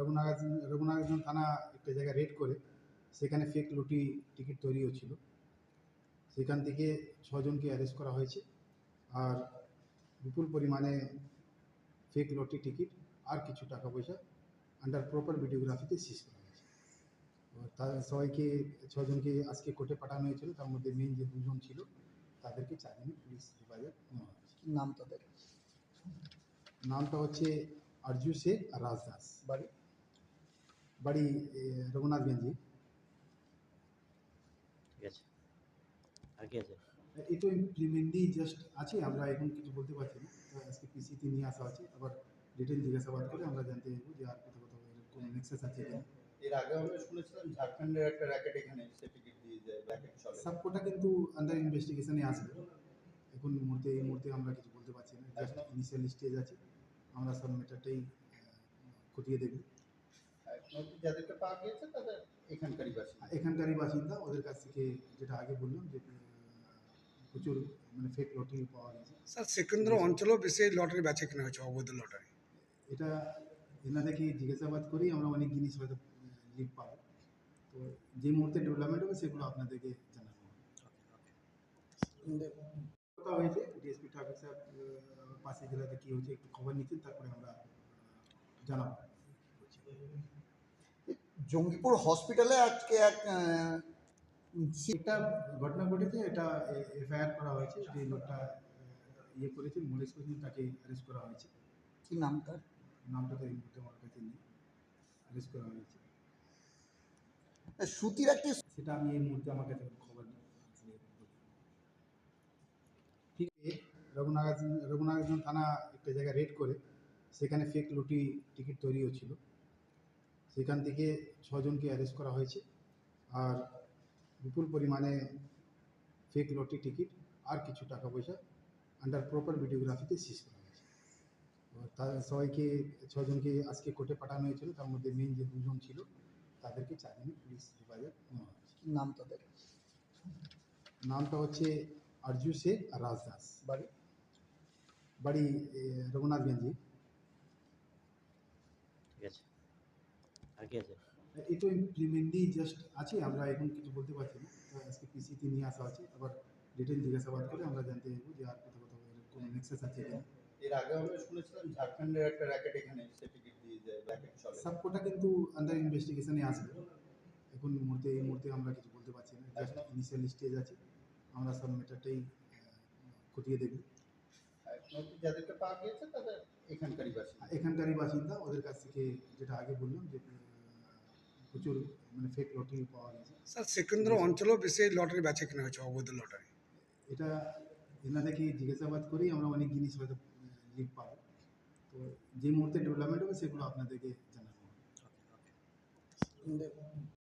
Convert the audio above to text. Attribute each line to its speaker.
Speaker 1: রঘুনাথ রঘুনাথগঞ্জ থানা একটা জায়গায় রেড করে সেখানে ফেক লুটি টিকিট তৈরি হচ্ছিল সেখান থেকে ছজনকে অ্যারেস্ট করা হয়েছে। আর বিপুল পরিমাণে ফেক লটি টিকিট আর কিছু টাকা পয়সা আন্ডার প্রপার ভিডিওগ্রাফিতে সিজ করা হয়েছে। তার সবাইকে ছজনকে আজকে কোর্টে পাঠানো হয়েছিল তার মধ্যে মেন যে দুজন ছিল তাদেরকে চার দিনে পুলিশ হেফাজত নেওয়া হয়েছে।
Speaker 2: নাম তাদের?
Speaker 1: নামটা হচ্ছে আরজু শেখ আর রাজ দাস
Speaker 2: বাড়ি?
Speaker 1: বাড়ি রঘুনাথগঞ্জে
Speaker 3: ঠিক আছে। আর কি আছে?
Speaker 1: এই তো জাস্ট আছে আমরা এখন কিছু বলতে পারছি না। আজকে পিসিতে নিয়ে আসা আছে আবার ডিটেল জিজ্ঞাসাবাদ করে আমরা জানতে চাইব যে আর কোথাও কোথাও কোনো নেক্সাস আছে কিনা।
Speaker 4: এর আগে আমরা শুনেছিলাম ঝাড়খণ্ডের একটা র্যাকেট এখানে এসে টিকিট দিয়ে যায় র্যাকেট চলে।
Speaker 1: সবকটা কিন্তু আন্ডার ইনভেস্টিগেশনে আসবে এখন মুহূর্তে এই মুহূর্তে আমরা কিছু বলতে পারছি না। জাস্ট ইনিশিয়াল স্টেজ আছে। আমরা সব ম্যাটারটাই খতিয়ে দেখব।
Speaker 4: যাদেরকে পাওয়া গিয়েছে তাদের এখানকারই বাসিন্দা
Speaker 1: এখানকারই বাসিন্দা ওদের কাছ থেকে যেটা আগে বললাম যে আহ, প্রচুর মানে ফেক লটারি পাওয়া গেছে
Speaker 5: স্যার সেকেন্দ্র অঞ্চলেও বেশি লটারি বেচে কিনা হয়েছে অবৈধ লটারি
Speaker 1: এটা এনাদেরকে জিজ্ঞাসাবাদ করেই আমরা অনেক জিনিস হয়তো লিড পাবো তো যে মুহূর্তে ডেভেলপমেন্ট হবে সেগুলো আপনাদেরকে জানাব কথা হয়েছে ডিএসপি ট্রাফিক স্যার পাশে জেলাতে কী হয়েছে একটু খবর নিচ্ছেন তারপরে আমরা আহ, জানাব
Speaker 2: জঙ্গিপুর হসপিটালে আজকে এক
Speaker 1: একটা ঘটনা ঘটেছে এটা এফআইআর করা হয়েছে যে লোকটা ইয়ে করেছে মোলেস করেছেন তাকে অ্যারেস্ট করা হয়েছে।
Speaker 2: কি নাম তার?
Speaker 1: নামটা তো এই মুহূর্তে আমার কাছে নেই। অ্যারেস্ট করা হয়েছে।
Speaker 2: সুতির একটি
Speaker 1: সেটা আমি এই মুহূর্তে আমার কাছে খবর ঠিক আছে রঘুনাথ রঘুনাথগঞ্জ থানা একটা জায়গায় রেড করে সেখানে ফেক লুটি টিকিট তৈরি হচ্ছিল সেখান থেকে ছজনকে অ্যারেস্ট করা হয়েছে। আর বিপুল পরিমাণে ফেক লটি টিকিট আর কিছু টাকা পয়সা আন্ডার প্রপার ভিডিওগ্রাফিতে সিজ করা হয়েছে। তার সবাইকে ছজনকে আজকে কোর্টে পাঠানো হয়েছিল তার মধ্যে মেন যে দুজন ছিল তাদেরকে চার দিনে পুলিশ হেফাজত নেওয়া হয়েছে।
Speaker 2: নাম তাদের?
Speaker 1: নামটা হচ্ছে আরজু শেখ আর রাজ দাস
Speaker 2: বাড়ি
Speaker 1: বাড়ি রঘুনাথগঞ্জে।
Speaker 3: ঠিক আছে। আর কি আছে।
Speaker 1: এই তো ইমপ্লিমেন্টলি জাস্ট আছে আমরা এখন কিছু বলতে পারছি না। আজকে পিসিতে নিয়ে আসা আছে আবার ডিটেল জিজ্ঞাসাবাদ করে আমরা জানতে চাইব যে আর কোথাও কোথাও কোনো নেক্সাস আছে কিনা।
Speaker 4: এর আগে আমরা শুনেছিলাম ঝাড়খণ্ডের একটা র্যাকেট এখানে এসে দিয়ে যায় র্যাকেট চলে।
Speaker 1: সবকটা কিন্তু আন্ডার ইনভেস্টিগেশনে আসবে এখন মুহূর্তে এই মুহূর্তে আমরা কিছু বলতে পারছি না। জাস্ট ইনিশিয়াল স্টেজ আছে। আমরা সব ম্যাটারটাই খতিয়ে দেখব।
Speaker 4: নদী যাদেরকে পাওয়া গিয়েছে তাদের এখানকারই বাসিন্দা।
Speaker 1: এখানকারই বাসিন্দা ওদের কাছ থেকে যেটা আগে বললাম যে প্রচুর মানে ফেক লটারি পাওয়া গেছে
Speaker 5: স্যার সেকেন্দ্র অঞ্চলেও বেশি লটারি বেছে কিনা হয়েছে অবৈধ লটারি
Speaker 1: এটা এনাদেরকে জিজ্ঞাসাবাদ করেই আমরা অনেক জিনিস হয়তো লিড পাবো। তো যে মুহূর্তে ডেভেলপমেন্ট হবে সেগুলো আপনাদেরকে জানাব।